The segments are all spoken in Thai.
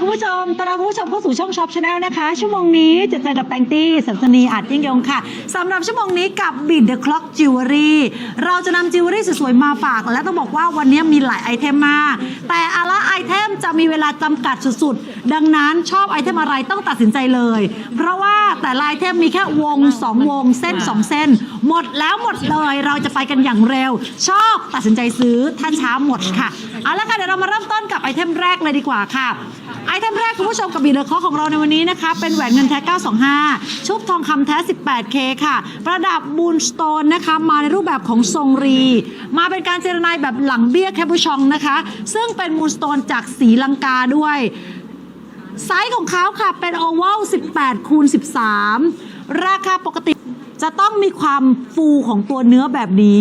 คุณผู้ชมต้อนรับคุณผู้ชมเข้าสู่ช่องช็อปชาแนลนะคะ ชั่วโมงนี้จะเจอกับแตงตี้สันสนีอาจยิ่งยงค่ะสำหรับชั่วโมงนี้กับบิดเดอะคล็อกจิวเวลรี่เราจะนำจิวเวลรี่สวยๆมาฝาก และต้องบอกว่าวันนี้มีหลายไอเทมมาก แต่อะละไอเทมจะมีเวลาจำกัดสุดๆ ดังนั้นชอบไอเทมอะไรต้องตัดสินใจเลย เพราะว่าแต่ละไอเทมมีแค่วง 2 วงเส้น 2 เส้น หมดแล้วหมดเลยเราจะไปกันอย่างเร็ว ชอบตัดสินใจซื้อถ้าช้าหมดค่ะเอาละค่ะเดี๋ยวเรามาเริ่มต้นกับไอเทมแรกเลยดีกว่าค่ะ ไอเทมแรกคุณผู้ชมกับบีเดอร์คอของเราในวันนี้นะคะ เป็นแหวนเงินแท้ 925 ชุบทองคำแท้ 18K ค่ะ ประดับบูนสโตนนะคะ มาในรูปแบบของทรงรี มาเป็นการเจรนายแบบหลังเบี้ยแคปูชองนะคะ ซึ่งเป็นมูนสโตนจากสีลังกาด้วยไซส์ของเขาค่ะเป็นโอเวล18 คูณ 13 ราคาปกติจะต้องมีความฟูของตัวเนื้อแบบนี้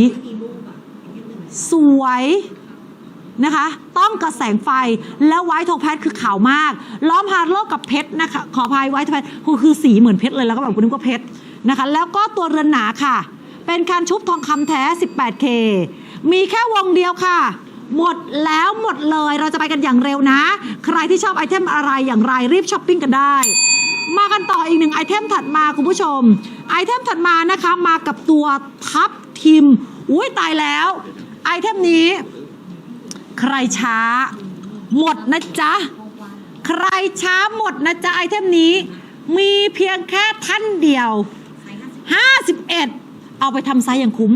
สวย นะคะ ต้องกระแสงไฟแล้วไวท์โทแพทคือขาวมาก ล้อมฮาร์โลกกับเพชรนะคะ ขออภัยไวท์โทแพทคือคือสีเหมือนเพชรเลย แล้วก็แบบคุณนึกว่าเพชรนะคะ แล้วก็ตัวเรือนหนาค่ะ เป็นการชุบทองคำแท้ 18K มีแค่วงเดียวค่ะหมดแล้วหมดเลยเราจะไปกันอย่างเร็วนะ ใครที่ชอบไอเทมอะไรอย่างไรรีบช้อปปิ้งกันได้ มากันต่ออีกหนึ่งไอเทมถัดมาคุณผู้ชม ไอเทมถัดมานะคะมากับตัวทับทิม อุ้ยตายแล้ว ไอเทมนี้ ใครช้า หมดนะจ๊ะ ใครช้าหมดนะจ๊ะไอเทมนี้ มีเพียงแค่ท่านเดียว 51 เอาไปทำไซส์อย่างคุ้ม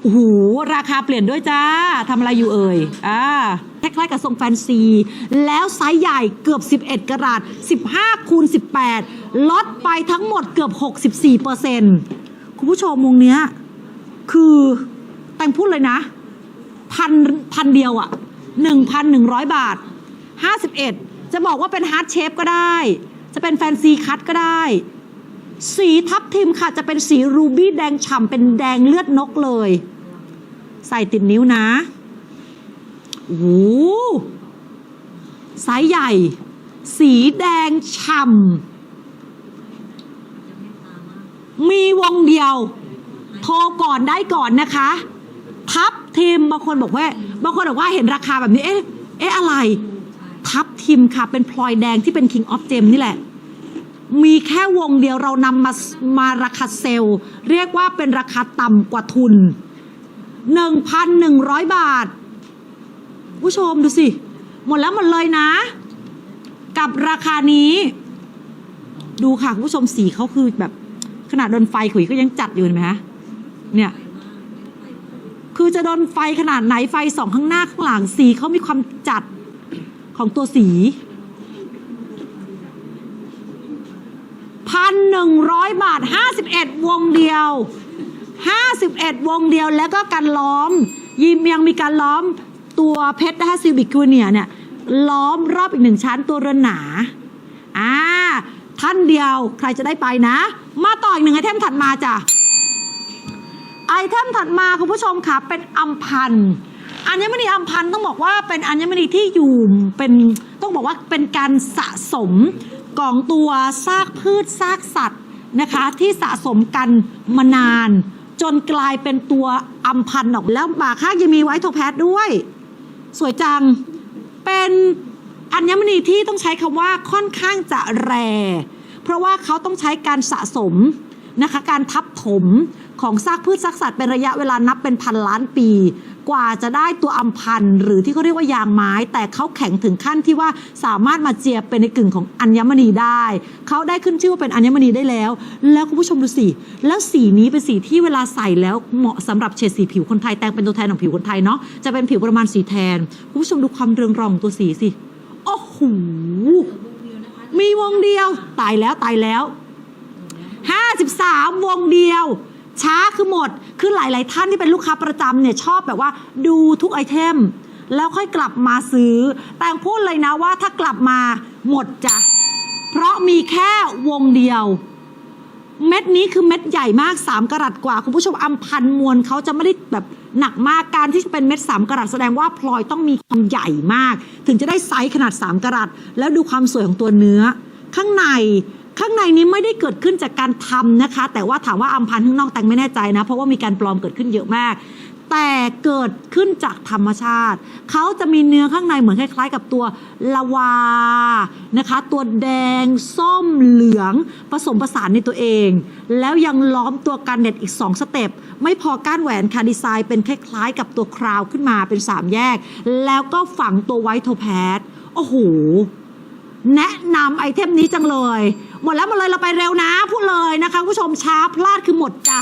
โอ้โหราคาเปลี่ยนด้วยจ้าทำอะไรอยู่เอ่ยอ่าคล้ายๆกับทรงแฟนซี แล้วไซส์ใหญ่เกือบ 11กะรัต15คูณ18 ลดไปทั้งหมดเกือบ 64เปอร์เซ็นต์คุณผู้ชมวงเนี้ย คือแต่งพูดเลยนะ พันพันเดียวอะหนึ่งพันหนึ่งร้อยบาทห้าสิบเอ็ดจะบอกว่าเป็นฮาร์ดเชฟก็ได้ จะเป็นแฟนซีคัตก็ได้ สีทับทิมค่ะ จะเป็นสีรูบี้แดงฉ่ำเป็นแดงเลือดนกเลย ใส่ติดนิ้วนะโอ้โหไซส์ใหญ่ สีแดงฉ่ำมีวงเดียว โทรก่อนได้ก่อนนะคะ ทับทิมบางคนบอกว่าบางคนบอกว่าเห็นราคาแบบนี้ เอ๊ะเอ๊ะอะไร ทับทิมค่ะ เป็นพลอยแดงที่เป็น King of Gem นี่แหละ มีแค่วงเดียวเรานำมามาราคาเซลล์เรียกว่าเป็นราคาต่ำกว่าทุน 1,100 บาท ผู้ชมดูสิ หมดแล้วหมดเลยนะ กับราคานี้ ดูค่ะ คุณผู้ชมสีเขาคือแบบขนาดโดนไฟขุยก็ยังจัดอยู่เห็นไหมคะเนี่ย คือจะโดนไฟขนาดไหนไฟสองข้างหน้าข้างหลังสีเขามีความจัดของตัวสีพันหนึ่งร้อยบาทห้าสิบเอ็ดวงเดียวห้าสิบเอ็ดวงเดียวแล้วก็การล้อม ยิมยังมีการล้อมตัวเพชรนะคะซิบิคูเนียเนี่ยล้อมรอบอีกหนึ่งชั้นตัวเรือนหนาอ่าท่านเดียวใครจะได้ไปนะ มาต่ออีกหนึ่งไอเทมถัดมาจ้ะ ไอเทมถัดมาคุณผู้ชมค่ะเป็นอัมพันธ์อัญมณีอัมพันธ์ต้องบอกว่าเป็นอัญมณีที่อยู่เป็นต้องบอกว่าเป็นการสะสมของตัวซากพืชซากสัตว์นะคะ ที่สะสมกันมานาน จนกลายเป็นตัวอัมพันธ์ออกแล้วบาข้างยังมีไวท์โทแพทด้วย สวยจังเป็นอัญมณีที่ต้องใช้คำว่าค่อนข้างจะแร เพราะว่าเขาต้องใช้การสะสมนะคะการทับถม ของซากพืชซากสัตว์เป็นระยะเวลานับเป็นพันล้านปี กว่าจะได้ตัวอัมพันธ์หรือที่เขาเรียกว่ายางไม้ แต่เขาแข็งถึงขั้นที่ว่าสามารถมาเจียบเป็นในกึ่งของอัญมณีได้ เขาได้ขึ้นชื่อว่าเป็นอัญมณีได้แล้ว แล้วคุณผู้ชมดูสิ แล้วสีนี้เป็นสีที่เวลาใส่แล้วเหมาะสำหรับเฉดสีผิวคนไทยแต่งเป็นตัวแทนของผิวคนไทยเนาะจะเป็นผิวประมาณสีแทนคุณผู้ชมดูความเรืองรองของตัวสีสิโอ้โหมีวงเดียวตายแล้วตายแล้ว 53 วงเดียว ช้าคือหมด คือหลาย ๆ ท่านที่เป็นลูกค้าประจำเนี่ยชอบแบบว่าดูทุกไอเทม แล้วค่อยกลับมาซื้อ แต่พูดเลยนะว่าถ้ากลับมาหมดจ้ะ เพราะมีแค่วงเดียว เม็ดนี้คือเม็ดใหญ่มาก 3กรัตกว่า คุณผู้ชมอัมพันธ์มวลเขาจะไม่ได้แบบหนักมากการที่จะเป็นเม็ด 3กรัตแสดงว่าพลอยต้องมีความใหญ่มาก ถึงจะได้ไซส์ขนาด 3กรัตแล้วดูความสวยของตัวเนื้อ ข้างใน ข้างในนี้ไม่ได้เกิดขึ้นจากการทำนะคะ แต่ว่าถามว่าอัมพันธ์ข้างนอกแต่งไม่แน่ใจนะ เพราะว่ามีการปลอมเกิดขึ้นเยอะมาก แต่เกิดขึ้นจากธรรมชาติ เขาจะมีเนื้อข้างในเหมือนคล้าย ๆ กับตัวลาวานะคะ ตัวแดงส้มเหลืองผสมผสานในตัวเอง แล้วยังล้อมตัวกันเน็ตอีก 2 สเต็ปไม่พอก้านแหวนค่ะดีไซน์เป็นคล้าย ๆ กับตัวคราวขึ้นมาเป็น 3 แยก แล้วก็ฝังตัวไวท์โทแพดโอ้โหแนะนำไอเทมนี้จังเลย หมดแล้วหมดเลยเราไปเร็วนะพูดเลยนะคะผู้ชมช้าพลาดคือหมดจ้ะ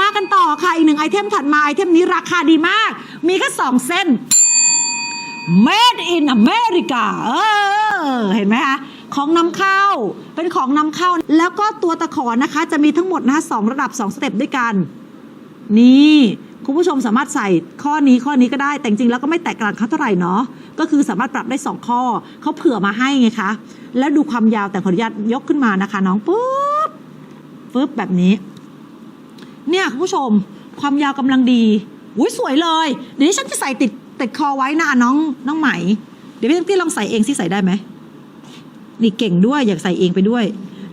มากันต่อค่ะอีกหนึ่งไอเทมถัดมาไอเทมนี้ราคาดีมาก มีแค่สองเส้น Made in America เออเห็นไหมคะของนำเข้าเป็นของนำเข้า แล้วก็ตัวตะขอนะคะ จะมีทั้งหมดนะคะสองระดับสองสเต็ปด้วยกัน นี่ คุณผู้ชมสามารถใส่ข้อนี้ข้อนี้ก็ได้ แต่จริงแล้วก็ไม่แตกต่างกันเท่าไหร่เนาะก็คือสามารถปรับได้ 2 ข้อเขาเผื่อมาให้ไงคะ แล้วดูความยาวแต่ขออนุญาตยกขึ้นมานะคะ น้องปุ๊บปุ๊บแบบนี้ เนี่ยคุณผู้ชมความยาวกำลังดีอุ้ยสวยเลย เดี๋ยวฉันจะใส่ติดติดคอไว้นะน้องน้องไหม เดี๋ยวพี่พี่ลองใส่เองสิใส่ได้ไหมนี่เก่งด้วยอยากใส่เองไปด้วย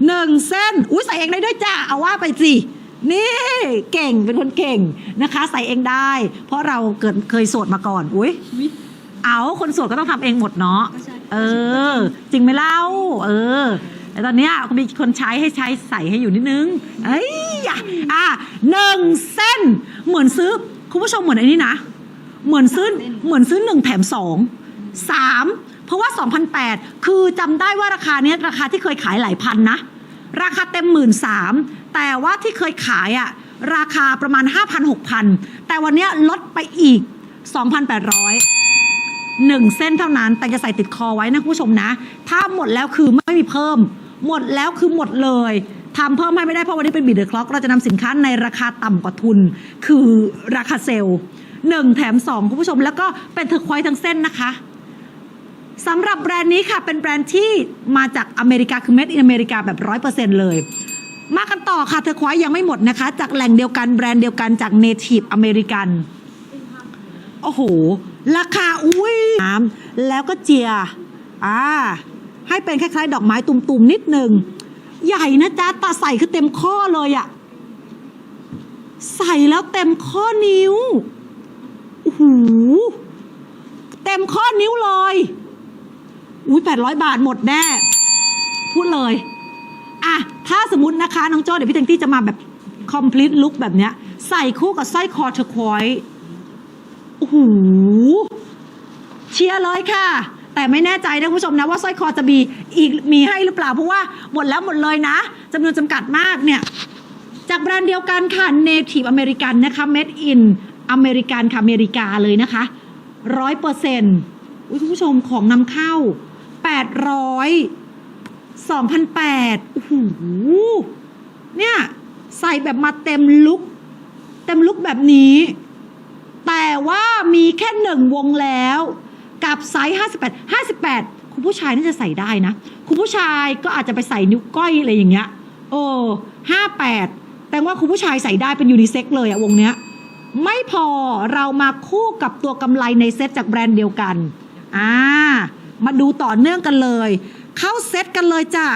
หนึ่งเส้นอุ้ยใส่เองได้ด้วยจ้าเอาว่าไปสิ นี่เก่งเป็นคนเก่งนะคะ ใส่เองได้ เพราะเราเกิดเคยโสดมาก่อน อุ้ยเอาคนโสดก็ต้องทำเองหมดเนาะก็ใช่เออ จริงไหมเล่า เออแต่ตอนเนี้ยมีคนใช้ให้ใช้ใส่ให้อยู่นิดนึง เอ้ยอะอะหนึ่งเส้น เหมือนซื้อคุณผู้ชมเหมือนไอ้นี่นะ เหมือนซื้อเหมือนซื้อหนึ่งแถมสองสามเพราะว่า 2,008 คือจำได้ว่าราคาเนี้ยราคาที่เคยขายหลายพันนะ ราคาเต็มหมื่นสาม แต่ว่าที่เคยขายอะราคาประมาณ 5,000-6,000 แต่วันนี้ลดไปอีก 2,800หนึ่งเส้นเท่านั้น แต่จะใส่ติดคอไว้นะผู้ชมนะ ถ้าหมดแล้วคือไม่มีเพิ่ม หมดแล้วคือหมดเลยทำเพิ่มให้ไม่ได้เพราะวันนี้เป็นบีเดอร์คล็อกเราจะนำสินค้าในราคาต่ำกว่าทุน คือราคาเซลล์หนึ่งแถมสองคุณผู้ชม แล้วก็เป็นเทอร์ควอยทั้งเส้นนะคะสำหรับแบรนด์นี้ค่ะเป็นแบรนด์ที่มาจากอเมริกาคือ made in อเมริกาแบบร้อยเปอร์เซ็นต์เลย มากันต่อค่ะเทอควอยยังไม่หมดนะคะ จากแหล่งเดียวกันแบรนด์เดียวกันจาก native อเมริกัน โอ้โห ราคา อุ้ยน้ำแล้วก็เจีย อ่า ให้เป็นคล้ายๆ ดอกไม้ตุ่มๆ นิดหนึ่ง ใหญ่นะจ๊ะตาใส่คือเต็มข้อเลยอะใส่แล้วเต็มข้อนิ้วโอ้โหเต็มข้อนิ้วเลย อุ้ยแปดร้อยบาทหมดแน่ พูดเลย อะถ้าสมมตินะคะน้องโจ้เดี๋ยวพี่เต็งตี้จะมาแบบ complete look แบบเนี้ย ใส่คู่กับสร้อยคอเทอร์ควอยซ์โอ้โหเชียร์เลยค่ะ แต่ไม่แน่ใจนะคุณผู้ชมนะว่าสร้อยคอจะมีอีกมีให้หรือเปล่าเพราะว่าหมดแล้วหมดเลยนะจำนวนจำกัดมากเนี่ย จากแบรนด์เดียวกันค่ะ Native American นะคะ Made in American ค่ะอเมริกาเลยนะคะร้อยเปอร์เซ็นต์คุณผู้ชมของนำเข้าแปดร้อย สองพันแปดโอ้โหเนี่ยใส่แบบมาเต็มลุกเต็มลุกแบบนี้ แต่ว่ามีแค่หนึ่งวงแล้ว กับไซส์58 58 คุณผู้ชายน่าจะใส่ได้นะ คุณผู้ชายก็อาจจะไปใส่นิ้วก้อยอะไรอย่างเงี้ยโอ้58 แต่ว่าคุณผู้ชายใส่ได้เป็นยูนิเซ็กเลยอะวงเนี้ยไม่พอเรามาคู่กับตัวกำไรในเซ็ตจากแบรนด์เดียวกัน อ่า มาดูต่อเนื่องกันเลย เข้าเซตกันเลยจ้ะ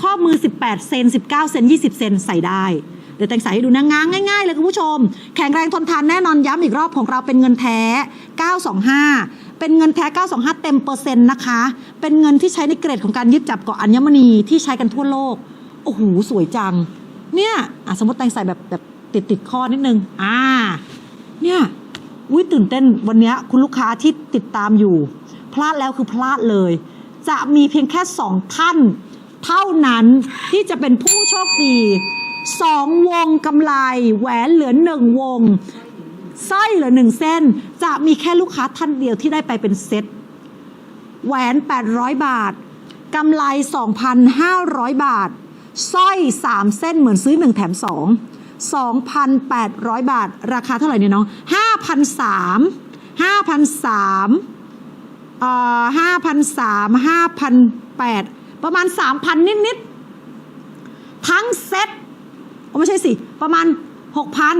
ข้อมือ 18 เซน 19 เซน 20 เซนใส่ได้ เดี๋ยวแต่งใส่ให้ดูนะง้างง่ายๆเลยคุณผู้ชม แข็งแรงทนทานแน่นอนย้ำอีกรอบของเราเป็นเงินแท้ 925 เป็นเงินแท้ 925 เต็มเปอร์เซ็นต์นะคะ เป็นเงินที่ใช้ในเกรดของการยึดจับเกาะอัญมณีที่ใช้กันทั่วโลก โอ้โหสวยจัง เนี่ยสมมติแต่งใส่แบบแบบติดติดๆข้อนิดนึง อ่า เนี่ยอุ้ยตื่นเต้นวันนี้คุณลูกค้าที่ติดตามอยู่ พลาดแล้วคือพลาดเลย จะมีเพียงแค่สองท่าน เท่านั้นที่จะเป็นผู้โชคดีสองวงกำไรแหวนเหลือหนึ่งวงสร้อยเหลือหนึ่งเส้น จะมีแค่ลูกค้าท่านเดียวที่ได้ไปเป็นเซ็ตแหวน 800 บาทกำไร 2,500 บาทสร้อย 3 เส้นเหมือนซื้อ 1 แถม 2 2,800 บาท ราคาเท่าไหร่เนี่ยน้อง5,300 5,300 เอ่อห้าพันสามห้าพันแปดประมาณสามพันนิดๆ ทั้งเซ็ตโอ้ไม่ใช่สิ ประมาณหกพัน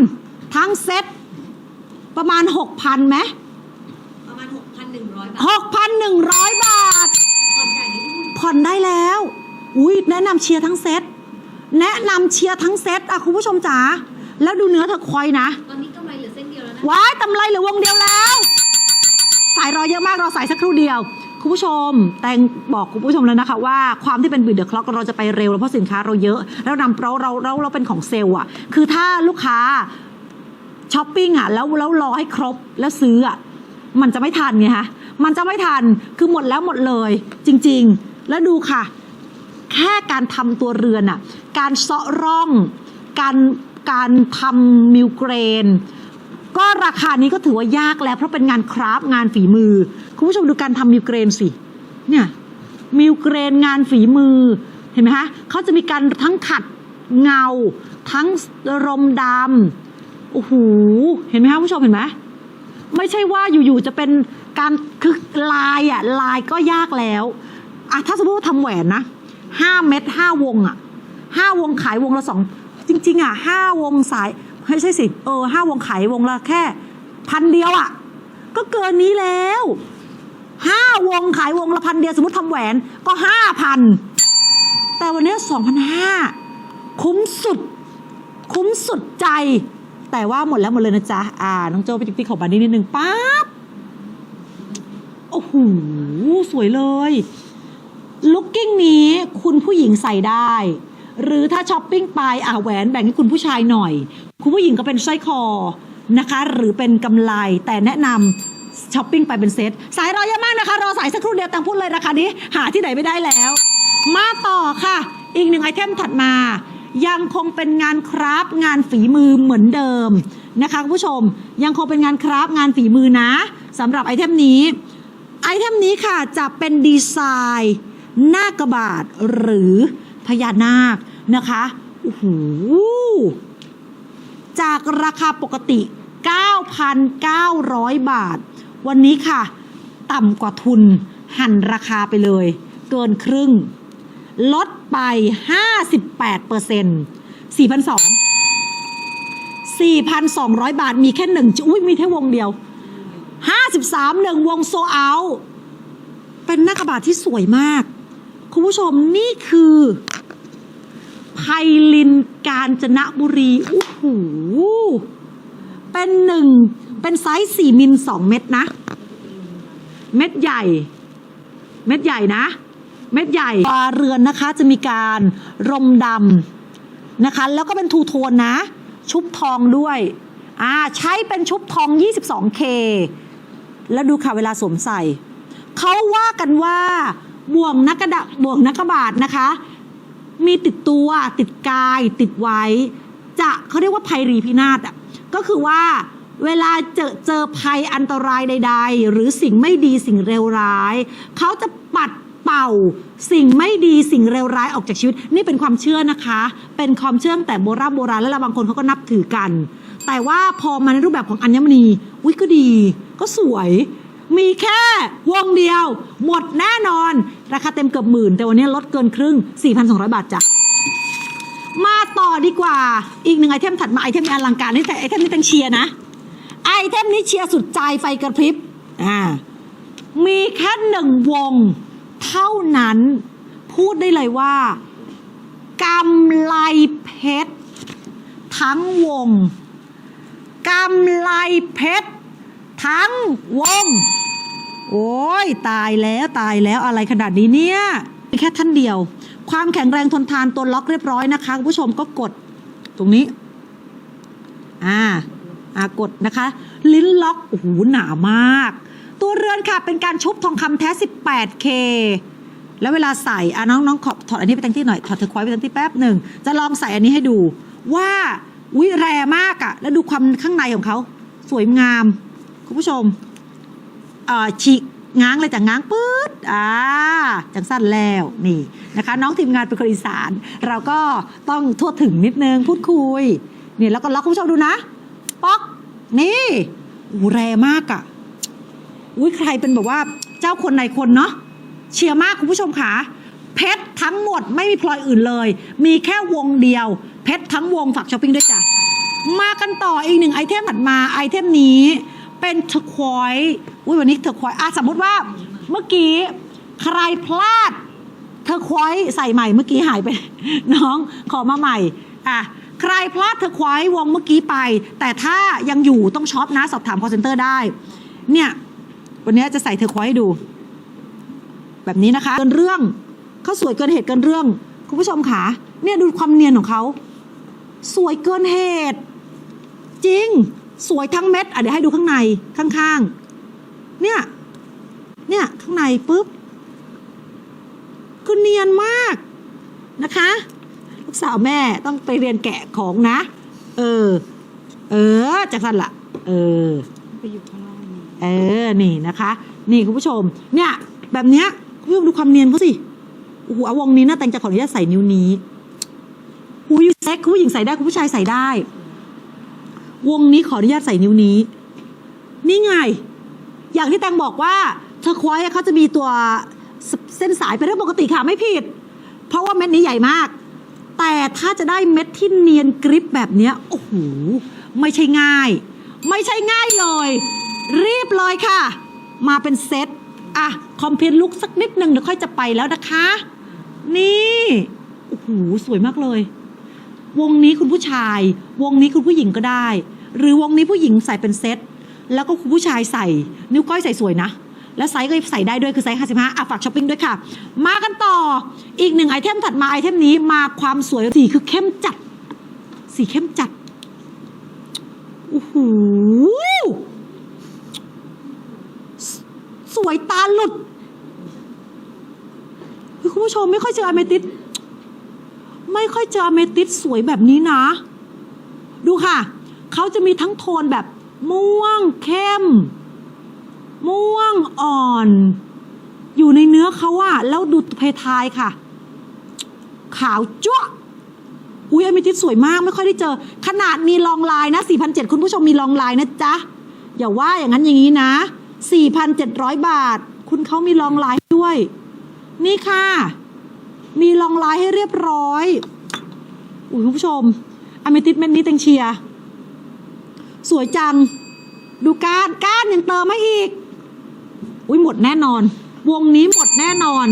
ทั้งเซ็ตประมาณหกพันไหมประมาณ 6,100 บาทหกพันหนึ่งร้อยบาท ผ่อนจ่ายในทุนผ่อนได้แล้ว อุ้ยแนะนำเชียร์ทั้งเซ็ตแนะนำเชียร์ทั้งเซ็ตอะคุณผู้ชมจ๋าแล้วดูเนื้อเธอควอยนะ ตอนนี้กำไรเหลือเส้นเดียวว้ายตำไรเหลือวงเดียวแล้วสายรอเยอะมากรอสายสักครู่เดียว คุณผู้ชม แตงบอกคุณผู้ชมแล้วนะคะ ว่าความที่เป็นบิดเดอะคล็อกเราจะไปเร็วแล้วเพราะสินค้าเราเยอะ แล้วนำเราเราเราเราเป็นของเซลล์อะ คือถ้าลูกค้าช้อปปิ้งอะแล้วแล้วรอให้ครบแล้วซื้ออะมันจะไม่ทันไงคะมันจะไม่ทันคือหมดแล้วหมดเลย จริง ๆ แล้วดูค่ะ แค่การทำตัวเรือนอะ การเซาะร่อง การการทำมิวเกรน ก็ราคานี้ก็ถือว่ายากแล้วเพราะเป็นงานคราฟ์งานฝีมือ คุณผู้ชมดูการทำมิวเกรนสิ เนี่ยมิวเกรนงานฝีมือเห็นไหมคะเขาจะมีการทั้งขัดเงา ทั้งรมดำโอ้โหเห็นไหมคะคุณผู้ชมเห็นไหมไม่ใช่ว่าอยู่ๆจะเป็นการคือลายอะลายก็ยากแล้วอะถ้าสมมติว่าทำแหวนนะห้าเม็ดห้าวงอะห้าวงขายวงละสองจริง ๆอะห้าวงสาย ไม่ใช่สิเออห้าวงขายวงละแค่ พันเดียวอะ ก็เกินนี้แล้วห้าวงขายวงละพันเดียวสมมติทำแหวนก็ห้าพันแต่วันนี้สองพันห้าคุ้มสุด คุ้มสุดใจ แต่ว่าหมดแล้วหมดเลยนะจ๊ะ อ่า น้องโจไปติ๊กๆของบันนี่นิดนึงปั๊บโอ้โหสวยเลยลุกกิ้งนี้คุณผู้หญิงใส่ได้ หรือถ้าช้อปปิ้งไปอ่าแหวนแบ่งให้คุณผู้ชายหน่อย คุณผู้หญิงก็เป็นสร้อยคอนะคะ หรือเป็นกำไลแต่แนะนำช้อปปิ้งไปเป็นเซตสายรอเยอะมากนะคะ รอสายสักครู่เดียวตังพูดเลยราคานี้ หาที่ไหนไม่ได้แล้ว มาต่อค่ะ อีกหนึ่งไอเทมถัดมา ยังคงเป็นงานคราฟ์งานฝีมือเหมือนเดิมนะคะคุณผู้ชม ยังคงเป็นงานคราฟ์งานฝีมือนะสำหรับไอเทมนี้ ไอเทมนี้ค่ะจะเป็นดีไซน์หน้ากระบาดหรือพญานาคนะคะโอ้โห จากราคาปกติ 9,900 บาท วันนี้ค่ะ ต่ำกว่าทุนหั่นราคาไปเลย เกินครึ่ง ลดไป 58เปอร์เซ็นต์4,200 4,200 บาทมีแค่หนึ่งอุ้ยมีแค่วงเดียว 53หนึ่งวงโซเอาเป็นหน้ากระบาดที่สวยมาก คุณผู้ชมนี่คือ ไพลินกาญจนบุรีโอ้โหเป็นหนึ่งเป็นไซส์4มิล2เม็ดนะ เม็ดใหญ่ เม็ดใหญ่นะ เม็ดใหญ่ปลาเรือนนะคะจะมีการรมดำนะคะ แล้วก็เป็นทูโทนนะ ชุบทองด้วยอ่าใช้เป็นชุบทอง 22K แล้วดูค่ะเวลาสวมใส่ เขาว่ากันว่าบ่วงนักกระดาบ่วงนักกระบาดนะคะ มีติดตัวติดกายติดไว้ จะเขาเรียกว่าภัยรีพินาศอะก็คือว่าเวลาเจอเจอภัยอันตรายใด ๆ หรือสิ่งไม่ดีสิ่งเลวร้าย เขาจะปัดเป่าสิ่งไม่ดีสิ่งเลวร้ายออกจากชีวิต นี่เป็นความเชื่อนะคะ เป็นความเชื่อแต่โบราณโบราณแล้วบางคนเขาก็นับถือกัน แต่ว่าพอมาในรูปแบบของอัญมณีอุ้ยก็ดี ก็สวย มีแค่วงเดียว หมดแน่นอน ราคาเต็มเกือบหมื่น แต่วันนี้ลดเกินครึ่ง 4,200 บาทจ้ะ มาต่อดีกว่า อีกหนึ่งไอเทมถัดมาไอเทมอลังการนี่แต่ไอเทมนี้ต้องเชียร์นะ ไอเทมนี้เชียร์สุดใจไฟกระพริบ อ่า มีแค่หนึ่งวง เท่านั้น พูดได้เลยว่ากำไลเพชร ทั้งวงกำไลเพชร ทั้งวง โอ้ยตายแล้วตายแล้วอะไรขนาดนี้เนี่ยมีแค่ท่านเดียว ความแข็งแรงทนทานตัวล็อกเรียบร้อยนะคะคุณผู้ชมก็กดตรงนี้ อ่า อ่ากดนะคะ ลิ้นล็อกโอ้โหหนามาก ตัวเรือนค่ะเป็นการชุบทองคำแท้ 18K แล้วเวลาใส่อะน้องน้องขอถอดอันนี้ไปตั้งที่หน่อยถอดเธอควายไปตั้งที่แป๊บหนึ่งจะลองใส่อันนี้ให้ดู ว่าวิแรมากอะแล้วดูความข้างในของเขาสวยงาม คุณผู้ชม ฉีกง้างเลยจากง้างปื๊ดอ่าจังสั้นแล้วนี่นะคะ น้องทีมงานเป็นคนอีสาน เราก็ต้องทั่วถึงนิดนึงพูดคุยนี่แล้วก็ล็อกคุณผู้ชมดูนะ ป๊อก นี่อูแรงมากอะ่ะอุ้ยใครเป็นแบบว่าเจ้าคนในคนเนาะเชียร์มากคุณผู้ชมค่ะเพชรทั้งหมดไม่มีพลอยอื่นเลย มีแค่วงเดียว เพชรทั้งวงฝากช้อปปิ้งด้วยจ้ะมากันต่ออีกหนึ่งไอเทมถัดมาไอเทมนี้เป็นทอร์ควอย อุ้ยวันนี้เทอควอยอะสมมติว่าเมื่อกี้ใครพลาดเทอควอยใส่ใหม่เมื่อกี้หายไป น้องขอมาใหม่อะใครพลาดเธอควายวงเมื่อกี้ไป แต่ถ้ายังอยู่ต้องช็อปนะสอบถาม call center ได้ เนี่ย วันนี้จะใส่เธอควายให้ดู แบบนี้นะคะเกินเรื่องเขาสวยเกินเหตุเกินเรื่อง คุณผู้ชมค่ะเนี่ยดูความเนียนของเขาสวยเกินเหตุ จริง สวยทั้งเม็ดอะเดี๋ยวให้ดูข้างในข้างๆ เนี่ย เนี่ยข้างในปุ๊บคือเนียนมากนะคะ ลูกสาวแม่ต้องไปเรียนแกะของนะ เออ เออจากสันละเออไปอยู่ข้างล่างนี่เออนี่นะคะ นี่คุณผู้ชม เนี่ย แบบเนี้ยคุณผู้ชมดูความเนียนเขาสิโอ้โหเอาวงนี้นะแต่งจะขออนุญาตใส่นิ้วนี้หูยเซ็กคุณผู้หญิงใส่ได้คุณผู้ชายใส่ได้ วงนี้ขออนุญาตใส่นิ้วนี้ นี่ไง อย่างที่แตงบอกว่าเธอควายเขาจะมีตัวเส้นสายเป็นเรื่องปกติค่ะไม่ผิด เพราะว่าเม็ดนี้ใหญ่มาก แต่ถ้าจะได้เม็ดที่เนียนกริปแบบเนี้ยโอ้โหไม่ใช่ง่าย ไม่ใช่ง่ายเลย รีบเลยค่ะ มาเป็นเซตอะคอมเพลลุกสักนิดหนึ่งเดี๋ยวค่อยจะไปแล้วนะคะ นี่โอ้โหสวยมากเลย วงนี้คุณผู้ชาย วงนี้คุณผู้หญิงก็ได้ หรือวงนี้ผู้หญิงใส่เป็นเซต แล้วก็คุณผู้ชายใส่ นิ้วก้อยใส่สวยนะ แล้วไซส์ก็ใส่ได้ด้วยคือไซส์55อะฝากช้อปปิ้งด้วยค่ะ มากันต่ออีกหนึ่งไอเทมถัดมาไอเทมนี้มาความสวยสีคือเข้มจัด สีเข้มจัดโอ้โหสสวยตาหลุดคุณผู้ชมไม่ค่อยเจออเมติสไม่ค่อยเจออเมติสสวยแบบนี้นะ ดูค่ะ เขาจะมีทั้งโทนแบบ ม่วงเข้ม ม่วงอ่อน อยู่ในเนื้อเขาอะแล้วดูเพทายค่ะ ขาวจ้วะอุ้ยอเมติสสวยมากไม่ค่อยได้เจอ ขนาดมีลองลายนะ 4,700 คุณผู้ชมมีลองลายนะจ๊ะ อย่าว่าอย่างนั้นอย่างนี้นะ 4,700 บาท คุณเขามีลองลายด้วย นี่ค่ะ มีลองลายให้เรียบร้อยอุ้ยคุณผู้ชมอเมติสเม็ดนี้เต็งเชียร์ สวยจัง ดูก้านก้านยังเติมให้อีก อุ้ยหมดแน่นอน วงนี้หมดแน่นอน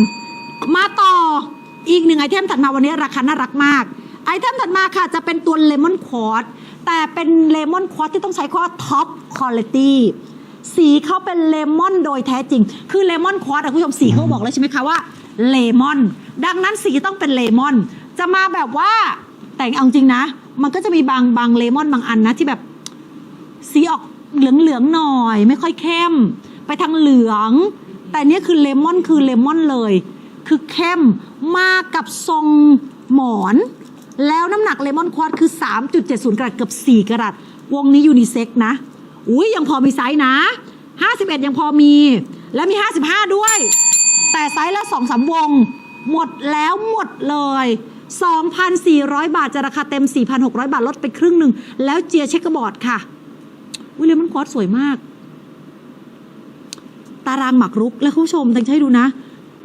มาต่ออีกหนึ่งไอเทมถัดมาวันนี้ราคาน่ารักมาก ไอเทมถัดมาค่ะจะเป็นตัวเลมอนควอตแต่เป็นเลมอนควอตที่ต้องใช้คำว่าท็อปคุณภาพสีเขาเป็นเลมอนโดยแท้จริง คือเลมอนควอตคุณผู้ชมสีเขาบอกแล้วใช่ไหมคะว่าเลมอน ดังนั้นสีต้องเป็นเลมอน จะมาแบบว่าแต่งเอาจริงนะ มันก็จะมีบางบางเลมอนบางอันนะที่แบบ สีออกเหลืองๆหน่อย ไม่ค่อยเข้ม ไปทางเหลือง แต่เนี้ยคือเลมอนคือเลมอนเลย คือเข้มมากับทรงหมอน แล้วน้ำหนักเลมอนควอตคือ 3.70 กรัตเกือบ 4 กรัตวงนี้ยูนิเซ็กนะ อุ้ยยังพอมีไซส์นะ 51 ยังพอมี แล้วมี 55 ด้วย แต่ไซส์ละ2อสวง หมดแล้วหมดเลย2,400 บาทจะราคาเต็ม 4,600 บาทลดไปครึ่งหนึ่ง แล้วเจียเช็คกร์บอร์ดค่ะ วิลเลมอนควอตสวยมาก ตารางหมากรุก แล้วคุณผู้ชมตั้งใจดูนะ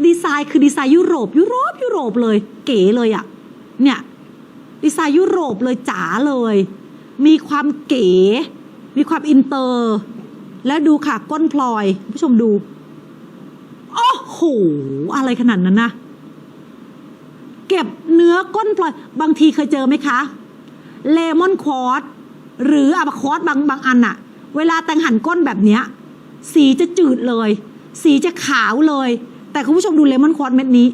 ดีไซน์คือดีไซน์ยุโรป ยุโรปยุโรปเลย เก๋เลยอะเนี่ย ดีไซน์ยุโรปเลยจ๋าเลย มีความเก๋ มีความอินเตอร์ แล้วดูค่ะก้นพลอยคุณผู้ชมดูโอ้โหอะไรขนาดนั้นนะเก็บเนื้อก้นพลอย บางทีเคยเจอไหมคะ เลมอนควอต หรืออาบาคอสบางบางอันอะเวลาแต่งหันก้นแบบเนี้ยสีจะจืดเลย สีจะขาวเลย แต่คุณผู้ชมดูเลมอนควอตเม็ดนี้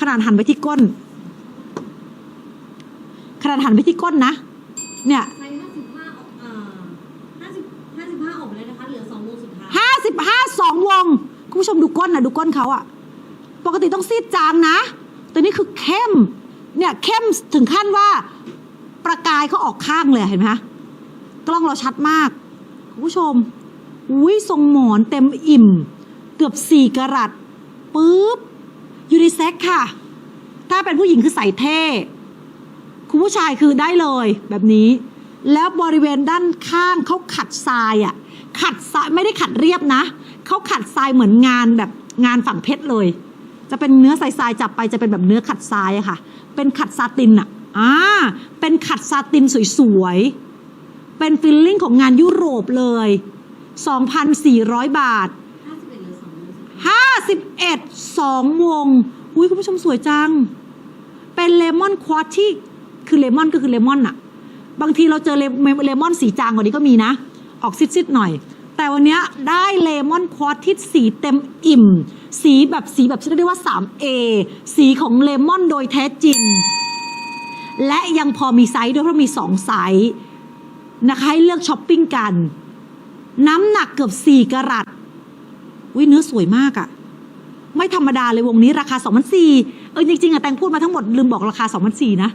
ขนาดหันไปที่ก้น ขนาดหันไปที่ก้นนะ เนี่ยไซส์55ออกอ่า50 55ออกไปเลยนะคะ เหลือ2โมงสุดท้ายห้าสิบห้าสองวง คุณผู้ชมดูก้นนะดูก้นเขาอะปกติต้องซีดจางนะ แต่นี่คือเข้ม เนี่ยเข้มถึงขั้นว่า ประกายเขาออกข้างเลยเห็นไหมคะกล้องเราชัดมากคุณผู้ชมอุ้ยทรงหมอนเต็มอิ่ม เกือบสี่กะรัตปุ๊บยูนิเซ็กค่ะ ถ้าเป็นผู้หญิงคือใส่เท่คุณผู้ชายคือได้เลยแบบนี้ แล้วบริเวณด้านข้างเขาขัดทรายอะ่ะขัดทรายไม่ได้ขัดเรียบนะเขาขัดทรายเหมือนงานแบบงานฝั่งเพชรเลย จะเป็นเนื้อทรายๆจับไปจะเป็นแบบเนื้อขัดทรายอะค่ะ เป็นขัดซาตินอะ อ่าเป็นขัดซาตินสวยๆ เป็นฟิลลิ่งของงานยุโรปเลย 2,400 บาท 51หลือ2วงอุ้ยคุณผู้ชมสวยจัง เป็นเลมอนควอตที่คือเลมอนก็คือเลมอนอะบางทีเราเจอเลเลมอนสีจางกว่านี้ก็มีนะ ออกซิดๆหน่อย แต่วันนี้ได้เลมอนควอตที่สีเต็มอิ่ม สีแบบสีแบบเรียกว่า 3A สีของเลมอนโดยแท้จริง และยังพอมีไซส์ด้วยเพราะมี2ไซส์นะคะให้เลือกช้อปปิ้งกัน น้ำหนักเกือบ 4กะรัตวิเนื้อสวยมากอะไม่ธรรมดาเลยวงนี้ราคา2,400เออจริงๆอะแตงพูดมาทั้งหมดลืมบอกราคา2,400นะ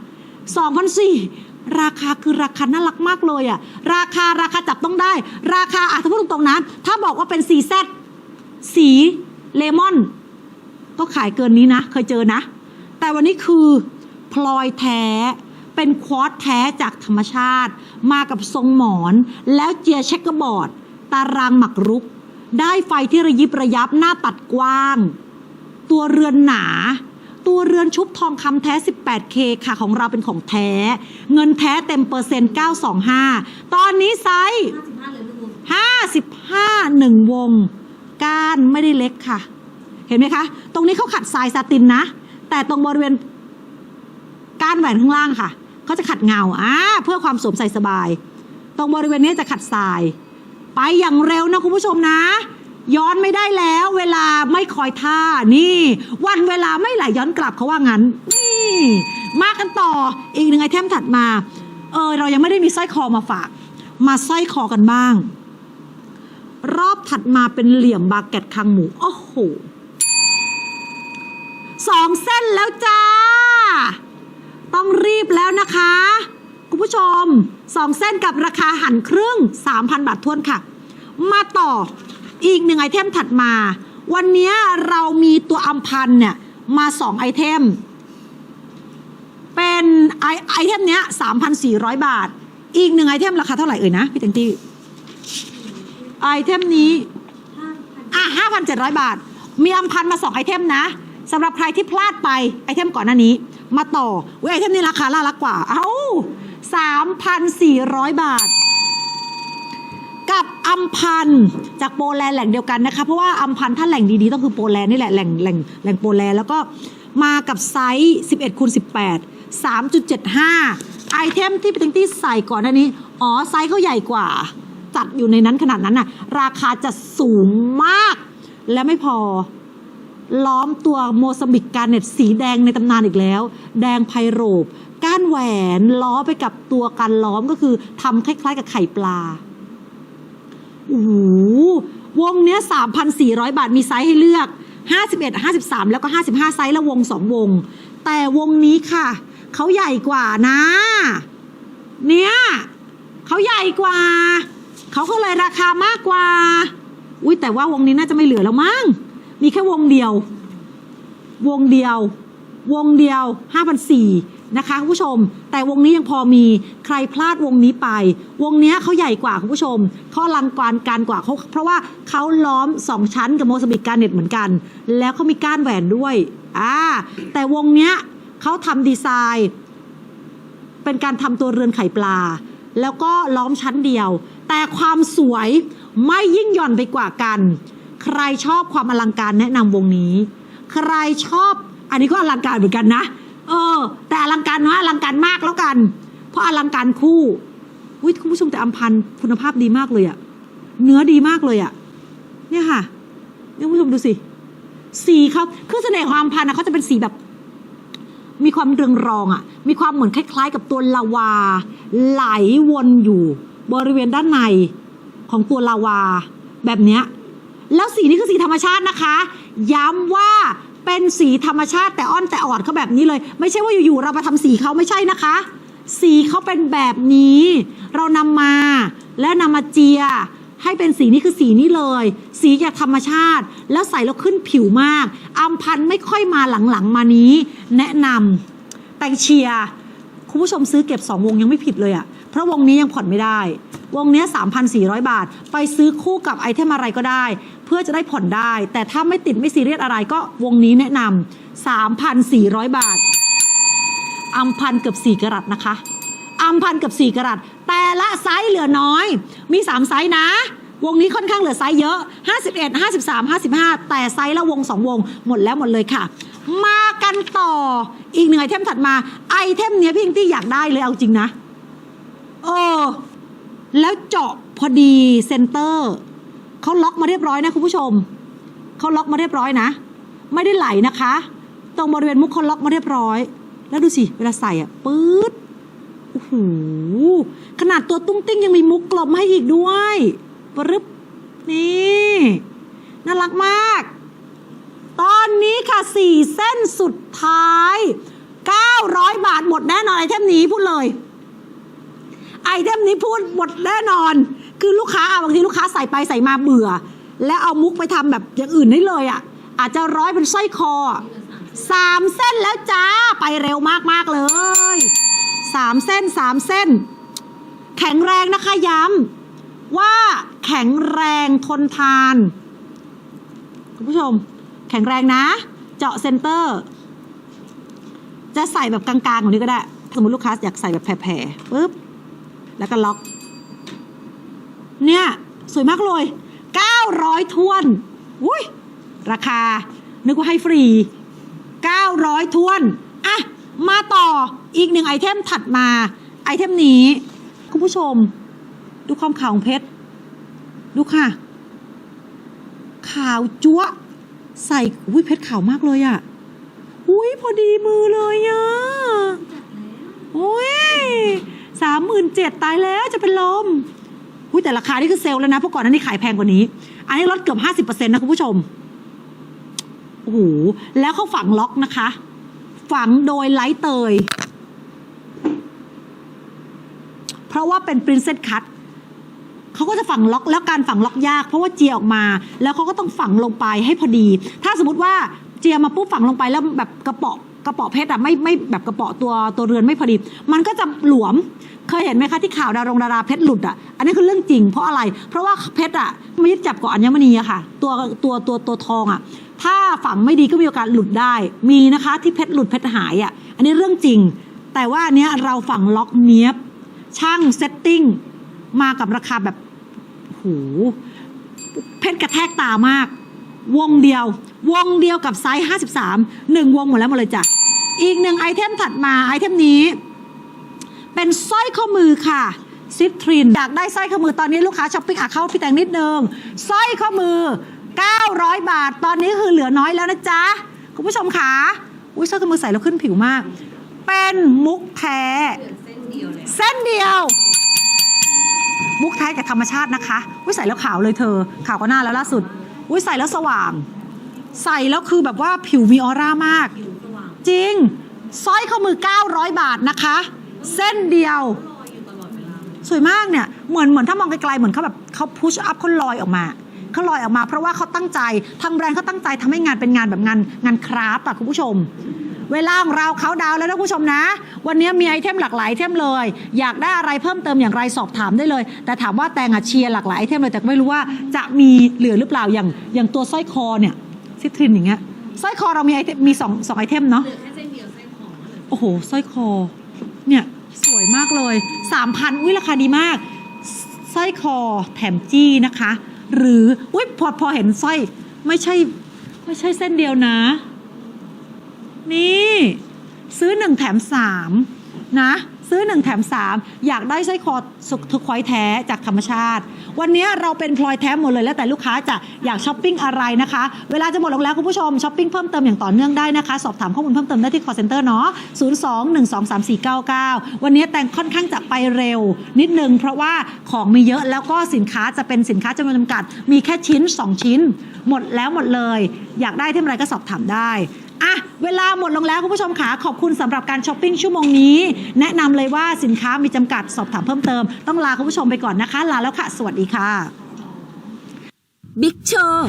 2,400ราคาคือราคาน่ารักมากเลยอะราคาราคาจับต้องได้ ราคาอะถ้าพูดตรงๆนะถ้าบอกว่าเป็นสีแซดสีเลมอน ก็ขายเกินนี้นะ เคยเจอนะ แต่วันนี้คือ พลอยแท้ เป็นควอตแท้จากธรรมชาติ มากับทรงหมอน แล้วเจียเช็คกร์บอร์ด ตารางหมักรุก ได้ไฟที่ระยิบระยับหน้าตัดกว้าง ตัวเรือนหนา ตัวเรือนชุบทองคำแท้ 18K ค่ะของเราเป็นของแท้ เงินแท้เต็มเปอร์เซ็นต์ 925 ตอนนี้ไซส์ห้าสิบห้าหนึ่งวง55หนึ่งวง ก้านไม่ได้เล็กค่ะ เห็นไหมคะ ตรงนี้เขาขัดทรายซาตินนะ แต่ตรงบริเวณ ก้านแหวนข้างล่างค่ะเขาจะขัดเงาอ่าเพื่อความสวมใส่สบาย ตรงบริเวณนี้จะขัดทราย ไปอย่างเร็วนะคุณผู้ชมนะ ย้อนไม่ได้แล้ว เวลาไม่คอยท่านี่ วันเวลาไม่ไหลย้อนกลับเขาว่างั้นนี่มากันต่ออีกหนึ่งไอเทมถัดมา เออเรายังไม่ได้มีสร้อยคอมาฝาก มาสร้อยคอกันบ้าง รอบถัดมาเป็นเหลี่ยมบาเก็ตคางหมูโอ้โหสองเส้นแล้วจ้า ต้องรีบแล้วนะคะ คุณผู้ชมสองเส้นกับราคาหันครึ่ง 3,000 บาททวนค่ะ มาต่ออีกหนึ่งไอเทมถัดมา วันนี้เรามีตัวอัมพันเนี่ย มาสองไอเทม เป็นไอไอเทมเนี้ย 3,400 บาท อีกหนึ่งไอเทมราคาเท่าไหร่เอ่ยนะ พี่แตงตี้ไอเทมนี้ห้าพันอะ5,700 บาท มีอัมพันมา 2 ไอเทมนะสำหรับใครที่พลาดไปไอเทมก่อนหน้านี้ มาต่อเว้ยไอเทมนี้ราคาล่ารักกว่า เอา้า3,400 บาท กับอัมพันธ์จากโปแลนด์แหล่งเดียวกันนะคะ เพราะว่าอัมพันธ์ถ้าแหล่งดีๆต้องคือโปแลนด์นี่แหละแหล่งแหล่งแหล่งโปแลนด์แล้วก็มากับไซส์11คูณ18 3.75 ไอเทมที่เป็นที่ใส่ก่อนหน้านี้ อ๋อ ไซส์เขาใหญ่กว่า จัดอยู่ในนั้นขนาดนั้นน่ะ ราคาจะสูงมากและไม่พอ ล้อมตัวโมซัมบิกการเน็ตสีแดงในตำนานอีกแล้ว แดงไพโรบก้านแหวนล้อไปกับตัวการล้อมก็คือทำคล้ายๆกับไข่ปลาโอ้โหวงเนี้ย3,400 บาทมีไซส์ให้เลือก 51 53 แล้วก็ 55 ไซส์ละวง 2 วง แต่วงนี้ค่ะ เขาใหญ่กว่านะ เนี่ยเขาใหญ่กว่า เขาก็เลยราคามากกว่า อุ้ยแต่ว่าวงนี้น่าจะไม่เหลือแล้วมั้ง มีแค่วงเดียว วงเดียว วงเดียว5,400นะคะคุณผู้ชม แต่วงนี้ยังพอมีใครพลาดวงนี้ไป วงนี้เขาใหญ่กว่าคุณผู้ชมเขาอลังการการกว่าเขาเพราะว่าเขาล้อม 2 ชั้นกับโมซัมบิกการเน็ตเหมือนกัน แล้วเขามีก้านแหวนด้วยอ่าแต่วงเนี้ยเขาทำดีไซน์ เป็นการทำตัวเรือนไข่ปลา แล้วก็ล้อมชั้นเดียว แต่ความสวยไม่ยิ่งหย่อนไปกว่ากัน ใครชอบความอลังการแนะนำวงนี้ ใครชอบ อันนี้ก็อลังการเหมือนกันนะ เออ แต่อลังการน้อลังการมากแล้วกัน เพราะอลังการคู่วิคุณผู้ชมแต่อัมพันธ์คุณภาพดีมากเลยอะเนื้อดีมากเลยอะเนี่ยค่ะนี่คุณผู้ชมดูสิ สีเขาคือเสน่ห์ของอัมพันธ์นะเขาจะเป็นสีแบบมีความเรืองรองอะ่ะ มีความเหมือนคล้าย ๆ กับตัวลาวา ไหลวนอยู่ บริเวณด้านในของตัวลาวา แบบเนี้ย แล้วสีนี้คือสีธรรมชาตินะคะ ย้ำว่าเป็นสีธรรมชาติแต่อ้อนแต่ออดเขาแบบนี้เลย ไม่ใช่ว่าอยู่ๆเรามาทำสีเขาไม่ใช่นะคะ สีเขาเป็นแบบนี้ เรานำมาและนำมาเจีย ให้เป็นสีนี้คือสีนี้เลย สีจากธรรมชาติ แล้วใส่แล้วขึ้นผิวมากอัมพันธ์ไม่ค่อยมาหลังๆมานี้ แนะนำแต่เชียร์คุณผู้ชมซื้อเก็บ 2 วงยังไม่ผิดเลยอะ่ะ เพราะวงนี้ยังผ่อนไม่ได้ วงนี้ 3,400 บาท ไปซื้อคู่กับไอเทมอะไรก็ได้ เพื่อจะได้ผ่อนได้ แต่ถ้าไม่ติดไม่ซีเรียสอะไรก็วงนี้แนะนำ3,400 บาท อัมพันเกือบ4กรัตนะคะอัมพันเกือบ4กรัตแต่ละไซส์เหลือน้อย มี 3 ไซส์นะ วงนี้ค่อนข้างเหลือไซส์เยอะ 51 53 55 แต่ไซส์ละวง 2 วง หมดแล้วหมดเลยค่ะ มากันต่ออีกหนึ่งไอเทมถัดมา ไอเทมเนี้ยพี่อิงตี้อยากได้เลยเอาจริงนะเออแล้วเจาะพอดีเซนเตอร์ เขาล็อกมาเรียบร้อยนะคุณผู้ชมเขาล็อกมาเรียบร้อยนะ ไม่ได้ไหลนะคะ ตรงบริเวณมุกเขาล็อกมาเรียบร้อย แล้วดูสิเวลาใส่อะปื๊ดโอ้โหขนาดตัวตุ้งติ้งยังมีมุกกลมให้อีกด้วยปรึบนี่น่ารักมาก ตอนนี้ค่ะสี่เส้นสุดท้าย 900 บาทหมดแน่นอนไอเทมนี้พูดเลย ไอเทมนี้พูดหมดแน่นอน คือลูกค้าบางทีลูกค้าใส่ไปใส่มาเบื่อ แล้วเอามุกไปทำแบบอย่างอื่นได้เลยอะอาจจะร้อยเป็นสร้อยคอสามเส้นแล้วจ้าไปเร็วมากๆเลยสามเส้นสามเส้น แข็งแรงนะคะย้ำว่าแข็งแรงทนทาน คุณผู้ชม แข็งแรงนะ เจาะเซนเตอร์ จะใส่แบบกลางๆของนี้ก็ได้ สมมติลูกค้าอยากใส่แบบแผ่ๆปุ๊บ แล้วก็ล็อก เนี่ย สวยมากเลย 900ทวนอุ้ยราคา นึกว่าให้ฟรี 900ทวนอะมาต่ออีกหนึ่งไอเทมถัดมา ไอเทมนี้ คุณผู้ชม ดูความขาวของเพชร ดูค่ะ ขาวจั๊วใส่อุ้ยเพชรขาวมากเลยอะ่ะอุ้ยพอดีมือเลยอะ่ะจัดแล้วโอ้ยสามหมื่นเจ็ดตายแล้วจะเป็นลม อุ้ยแต่ราคานี่คือเซลล์แล้วนะเพราะก่อนหนั้นนี่ขายแพงกว่านี้ อันนี้ลดเกือบห้าสิบเปอร์เซ็นต์นะคุณผู้ชมโอ้โหแล้วเขาฝังล็อกนะคะ ฝังโดยไลท์เตย เพราะว่าเป็น Princess Cut เขาก็จะฝังล็อกแล้วการฝังล็อกยาก เพราะว่าเจียออกมา แล้วเขาก็ต้องฝังลงไปให้พอดี ถ้าสมมติว่าเจียมาปุ๊บฝังลงไปแล้วแบบกระปาะ กระเปาะเพชรอะไม่ไม่แบบกระเปาะตัวตัวเรือนไม่พอดี มันก็จะหลวมเคยเห็นไหมคะที่ข่าวดารงดาราเพชรหลุดอะอันนี้คือเรื่องจริงเพราะอะไร เพราะว่าเพชรอะไม่ยึดจับกับอัญมณีอะค่ะ ตัวตัวตัวตัวทองอะถ้าฝังไม่ดีก็มีโอกาสหลุดได้ มีนะคะที่เพชรหลุดเพชรหายอะอันนี้เรื่องจริง แต่ว่าอันเนี้ยเราฝังล็อกเนี้ยบช่างเซตติ้งมากับราคาแบบโหเพชรกระแทกตามาก วงเดียว วงเดียวกับไซส์ 53หนึ่งวงหมดแล้วหมดเลยจ้ะ อีกหนึ่งไอเทมถัดมาไอเทมนี้ เป็นสร้อยข้อมือค่ะซิปทรินอยากได้สร้อยข้อมือตอนนี้ลูกค้าช้อปปิ้งอาเข้าพี่แตงนิดนึงสร้อยข้อมือ 900 บาท ตอนนี้คือเหลือน้อยแล้วนะจ๊ะ คุณผู้ชมขาอุ้ยสร้อยข้อมือใส่แล้วขึ้นผิวมาก เป็นมุกแท้เส้นเดียวเลยเส้นเดียวมุกแท้กับธรรมชาตินะคะ อุ้ยใส่แล้วขาวเลยเธอ ขาวก็หน้าแล้วล่าสุด อุ้ยใส่แล้วสว่าง ใส่แล้วคือแบบว่าผิวมีออร่ามาก จริงสร้อยข้อมือ 900 บาทนะคะ เส้นเดียว สวยมากเนี่ย เหมือนเหมือนถ้ามองไกลๆเหมือนเขาแบบเขาพุชอัพเขาลอยออกมาเขาลอยออกมา เพราะว่าเขาตั้งใจทางแบรนด์เขาตั้งใจทำให้งานเป็นงานแบบงานงานคราฟอะคุณผู้ชม เวลาของเราเขาดาวแล้วนะคุณผู้ชมนะ วันนี้มีไอเทมหลากหลายไอเทมเลย อยากได้อะไรเพิ่มเติมอย่างไรสอบถามได้เลย แต่ถามว่าแตงอะเชียร์หลากหลายไอเทมเลยแต่ไม่รู้ว่าจะมีเหลือหรือเปล่าอย่างอย่างตัวสร้อยคอเนี่ย ซิทรินอย่างเงี้ยสร้อยคอเรามีไอเทมมีสองสองไอเทมเนาะเหลือแค่เส้นเดียวเส้นของเหลือโอ้โหสร้อยคอ เนี่ยสวยมากเลยสามพันอุ้ยราคาดีมากสร้อยคอแถมจี้นะคะ หรืออุ้ยพอพอเห็นสร้อยไม่ใช่ไม่ใช่เส้นเดียวนะ นี่ ซื้อหนึ่งแถมสามนะ ซื้อหนึ่งแถมสามอยากได้สร้อยคอสุกทุกควายแท้จากธรรมชาติ วันนี้เราเป็นพลอยแท้หมดเลยแล้วแต่ลูกค้าจะอยากช้อปปิ้งอะไรนะคะ เวลาจะหมดลงแล้วคุณผู้ชมช้อปปิ้งเพิ่มเติมอย่างต่อเนื่องได้นะคะ สอบถามข้อมูลเพิ่มเติมได้ที่ call center เนาะ02-123-499 วันนี้แต่งค่อนข้างจะไปเร็วนิดนึงเพราะว่าของมีเยอะแล้วก็สินค้าจะเป็นสินค้าจำนวนจำกัด มีแค่ชิ้น 2 ชิ้น หมดแล้วหมดเลย อยากได้ที่อะไรก็สอบถามได้ อะเวลาหมดลงแล้วคุณผู้ชมขาขอบคุณสำหรับการช้อปปิ้งชั่วโมงนี้ แนะนำเลยว่าสินค้ามีจำกัดสอบถามเพิ่มเติม ต้องลาคุณผู้ชมไปก่อนนะคะ ลาแล้วค่ะ สวัสดีค่ะ บิ๊กโชว์